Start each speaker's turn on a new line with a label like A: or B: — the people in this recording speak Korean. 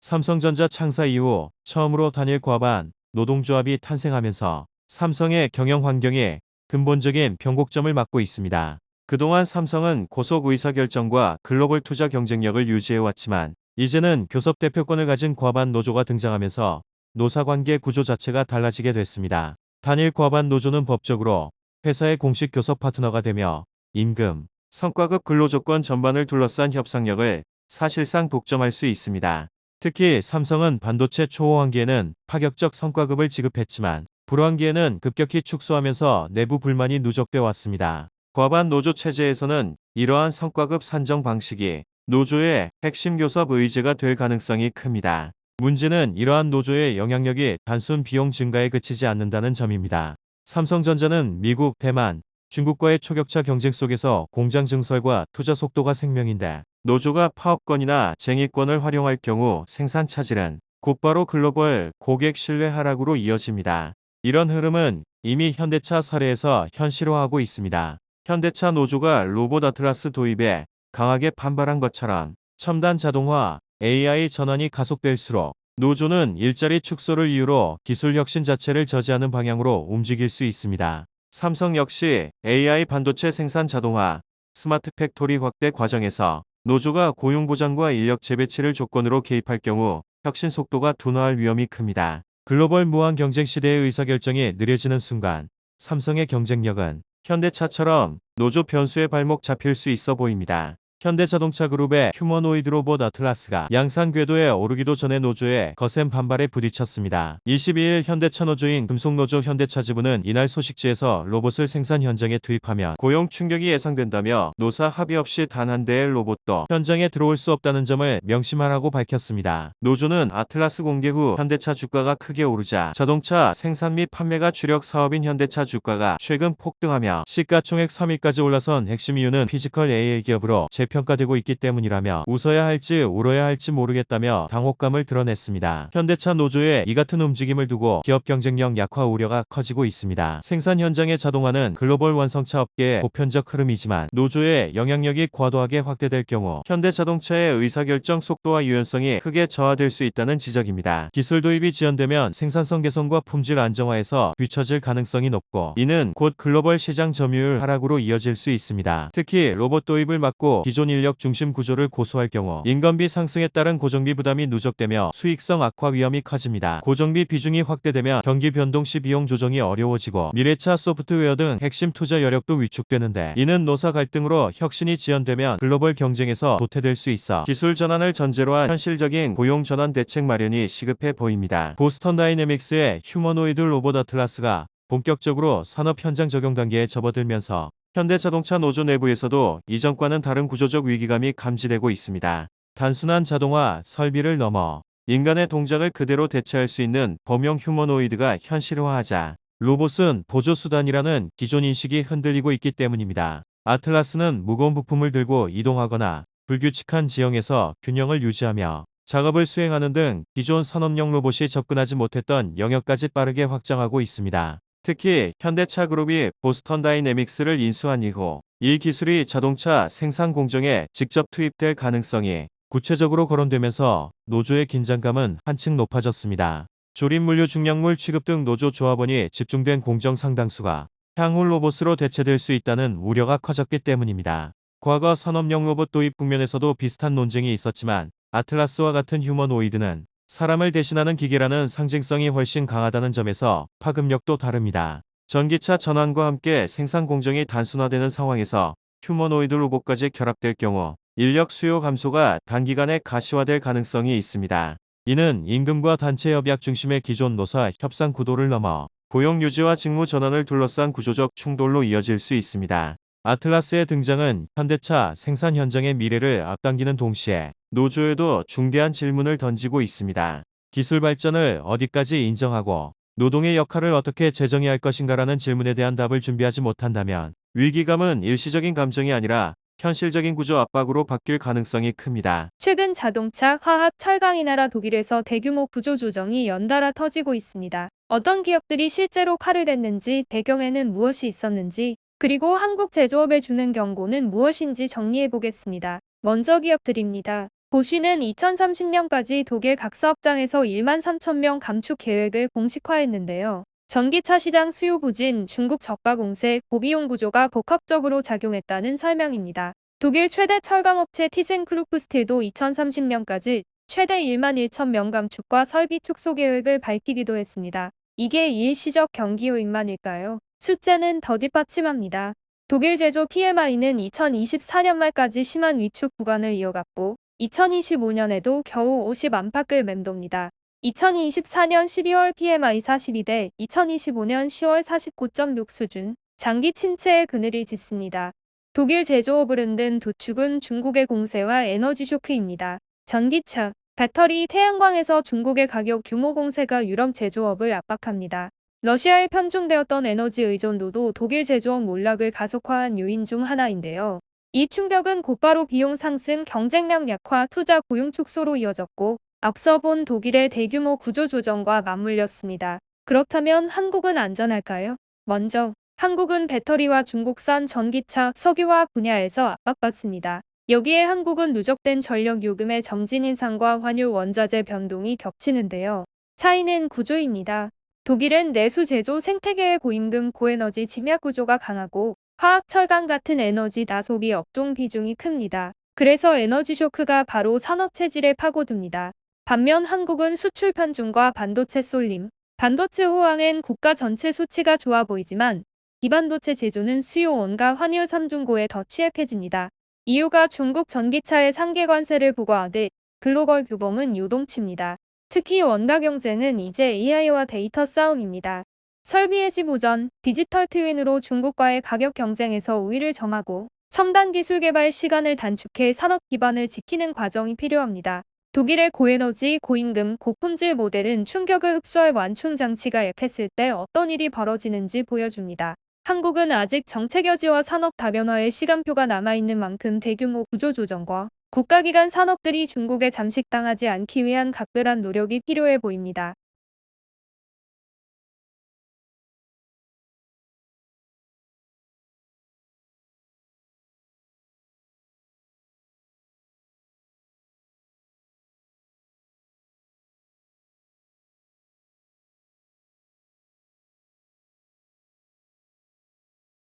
A: 삼성전자 창사 이후 처음으로 단일 과반 노동조합이 탄생하면서 삼성의 경영 환경에 근본적인 변곡점을 맞고 있습니다. 그동안 삼성은 고속 의사결정과 글로벌 투자 경쟁력을 유지해왔지만 이제는 교섭 대표권을 가진 과반 노조가 등장하면서 노사관계 구조 자체가 달라지게 됐습니다. 단일 과반 노조는 법적으로 회사의 공식 교섭 파트너가 되며 임금, 성과급 근로조건 전반을 둘러싼 협상력을 사실상 독점할 수 있습니다. 특히 삼성은 반도체 초호황기에는 파격적 성과급을 지급했지만 불황기에는 급격히 축소하면서 내부 불만이 누적돼 왔습니다. 과반 노조 체제에서는 이러한 성과급 산정 방식이 노조의 핵심 교섭 의제가 될 가능성이 큽니다. 문제는 이러한 노조의 영향력이 단순 비용 증가에 그치지 않는다는 점입니다. 삼성전자는 미국, 대만, 중국과의 초격차 경쟁 속에서 공장 증설과 투자 속도가 생명인데 노조가 파업권이나 쟁의권을 활용할 경우 생산 차질은 곧바로 글로벌 고객 신뢰 하락으로 이어집니다. 이런 흐름은 이미 현대차 사례에서 현실화하고 있습니다. 현대차 노조가 로봇 아틀라스 도입에 강하게 반발한 것처럼 첨단 자동화, AI 전환이 가속될수록 노조는 일자리 축소를 이유로 기술 혁신 자체를 저지하는 방향으로 움직일 수 있습니다. 삼성 역시 AI 반도체 생산 자동화, 스마트 팩토리 확대 과정에서 노조가 고용 보장과 인력 재배치를 조건으로 개입할 경우 혁신 속도가 둔화할 위험이 큽니다. 글로벌 무한 경쟁 시대의 의사결정이 느려지는 순간 삼성의 경쟁력은 현대차처럼 노조 변수에 발목 잡힐 수 있어 보입니다. 현대자동차 그룹의 휴머노이드 로봇 아틀라스가 양산 궤도에 오르기도 전에 노조의 거센 반발에 부딪혔습니다. 22일 현대차 노조인 금속노조 현대차 지부는 이날 소식지에서 로봇을 생산 현장에 투입하면 고용 충격이 예상된다며 노사 합의 없이 단 한 대의 로봇도 현장에 들어올 수 없다는 점을 명심하라고 밝혔습니다. 노조는 아틀라스 공개 후 현대차 주가가 크게 오르자 자동차 생산 및 판매가 주력 사업인 현대차 주가가 최근 폭등하며 시가총액 3위까지 올라선 핵심 이유는 피지컬 AI 기업으로 재 평가되고 있기 때문이라며 웃어야 할지 울어야 할지 모르겠다며 당혹감을 드러냈습니다. 현대차 노조의 이 같은 움직임을 두고 기업 경쟁력 약화 우려가 커지고 있습니다. 생산 현장의 자동화는 글로벌 완성차 업계의 보편적 흐름이지만 노조의 영향력이 과도하게 확대될 경우 현대자동차의 의사결정 속도와 유연성이 크게 저하될 수 있다는 지적입니다. 기술 도입이 지연되면 생산성 개선과 품질 안정화에서 뒤처질 가능성이 높고 이는 곧 글로벌 시장 점유율 하락으로 이어질 수 있습니다. 특히 로봇 도입을 막고 기존 인력 중심 구조를 고수할 경우 인건비 상승에 따른 고정비 부담이 누적되며 수익성 악화 위험이 커집니다. 고정비 비중이 확대되면 경기 변동 시 비용 조정이 어려워지고 미래차 소프트웨어 등 핵심 투자 여력도 위축되는데 이는 노사 갈등으로 혁신이 지연되면 글로벌 경쟁에서 도태될 수 있어 기술 전환을 전제로 한 현실적인 고용 전환 대책 마련이 시급해 보입니다. 보스턴 다이내믹스의 휴머노이드 로봇 아틀라스가 본격적으로 산업 현장 적용 단계에 접어들면서 현대자동차 노조 내부에서도 이전과는 다른 구조적 위기감이 감지되고 있습니다. 단순한 자동화, 설비를 넘어 인간의 동작을 그대로 대체할 수 있는 범용 휴머노이드가 현실화하자 로봇은 보조수단이라는 기존 인식이 흔들리고 있기 때문입니다. 아틀라스는 무거운 부품을 들고 이동하거나 불규칙한 지형에서 균형을 유지하며 작업을 수행하는 등 기존 산업용 로봇이 접근하지 못했던 영역까지 빠르게 확장하고 있습니다. 특히 현대차 그룹이 보스턴 다이내믹스를 인수한 이후 이 기술이 자동차 생산 공정에 직접 투입될 가능성이 구체적으로 거론되면서 노조의 긴장감은 한층 높아졌습니다. 조립물류 중량물 취급 등 노조 조합원이 집중된 공정 상당수가 향후 로봇으로 대체될 수 있다는 우려가 커졌기 때문입니다. 과거 산업용 로봇 도입 국면에서도 비슷한 논쟁이 있었지만 아틀라스와 같은 휴머노이드는 사람을 대신하는 기계라는 상징성이 훨씬 강하다는 점에서 파급력도 다릅니다. 전기차 전환과 함께 생산 공정이 단순화되는 상황에서 휴머노이드 로봇까지 결합될 경우 인력 수요 감소가 단기간에 가시화될 가능성이 있습니다. 이는 임금과 단체 협약 중심의 기존 노사 협상 구도를 넘어 고용 유지와 직무 전환을 둘러싼 구조적 충돌로 이어질 수 있습니다. 아틀라스의 등장은 현대차 생산 현장의 미래를 앞당기는 동시에 노조에도 중대한 질문을 던지고 있습니다. 기술 발전을 어디까지 인정하고 노동의 역할을 어떻게 재정의할 것인가라는 질문에 대한 답을 준비하지 못한다면 위기감은 일시적인 감정이 아니라 현실적인 구조 압박으로 바뀔 가능성이 큽니다.
B: 최근 자동차, 화학, 철강이 나라 독일에서 대규모 구조 조정이 연달아 터지고 있습니다. 어떤 기업들이 실제로 칼을 댔는지, 배경에는 무엇이 있었는지, 그리고 한국 제조업에 주는 경고는 무엇인지 정리해 보겠습니다. 먼저 기업들입니다. 보쉬는 2030년까지 독일 각 사업장에서 1만 3천 명 감축 계획을 공식화했는데요. 전기차 시장 수요 부진, 중국 저가 공세, 고비용 구조가 복합적으로 작용했다는 설명입니다. 독일 최대 철강업체 티센크루프 스틸도 2030년까지 최대 1만 1천 명 감축과 설비 축소 계획을 밝히기도 했습니다. 이게 일시적 경기요인만일까요? 숫자는 더 뒷받침합니다. 독일 제조 PMI는 2024년 말까지 심한 위축 구간을 이어갔고 2025년에도 겨우 50 안팎을 맴돕니다. 2024년 12월 PMI 42대 2025년 10월 49.6 수준, 장기 침체의 그늘이 짙습니다. 독일 제조업을 흔든 두 축은 중국의 공세와 에너지 쇼크입니다. 전기차, 배터리, 태양광에서 중국의 가격 규모 공세가 유럽 제조업을 압박합니다. 러시아에 편중되었던 에너지 의존도도 독일 제조업 몰락을 가속화한 요인 중 하나인데요. 이 충격은 곧바로 비용 상승, 경쟁력 약화, 투자 고용 축소로 이어졌고 앞서 본 독일의 대규모 구조조정과 맞물렸습니다. 그렇다면 한국은 안전할까요? 먼저 한국은 배터리와 중국산 전기차, 석유화학 분야에서 압박받습니다. 여기에 한국은 누적된 전력 요금의 점진 인상과 환율 원자재 변동이 겹치는데요. 차이는 구조입니다. 독일은 내수 제조 생태계의 고임금 고에너지 침약 구조가 강하고 화학 철강 같은 에너지 다소비 업종 비중이 큽니다. 그래서 에너지 쇼크가 바로 산업 체질에 파고듭니다. 반면 한국은 수출 편중과 반도체 쏠림, 반도체 호황엔 국가 전체 수치가 좋아 보이지만 비반도체 제조는 수요 원가 환율 3중고에 더 취약해집니다. 이유가 중국 전기차의 상계 관세를 부과하듯 글로벌 규범은 요동칩니다. 특히 원가 경쟁은 이제 AI와 데이터 싸움입니다. 설비의 지보전, 디지털 트윈으로 중국과의 가격 경쟁에서 우위를 점하고 첨단 기술 개발 시간을 단축해 산업 기반을 지키는 과정이 필요합니다. 독일의 고에너지, 고임금, 고품질 모델은 충격을 흡수할 완충 장치가 약했을 때 어떤 일이 벌어지는지 보여줍니다. 한국은 아직 정책 여지와 산업 다변화의 시간표가 남아있는 만큼 대규모 구조조정과 국가기관 산업들이 중국에 잠식당하지 않기 위한 각별한 노력이 필요해 보입니다.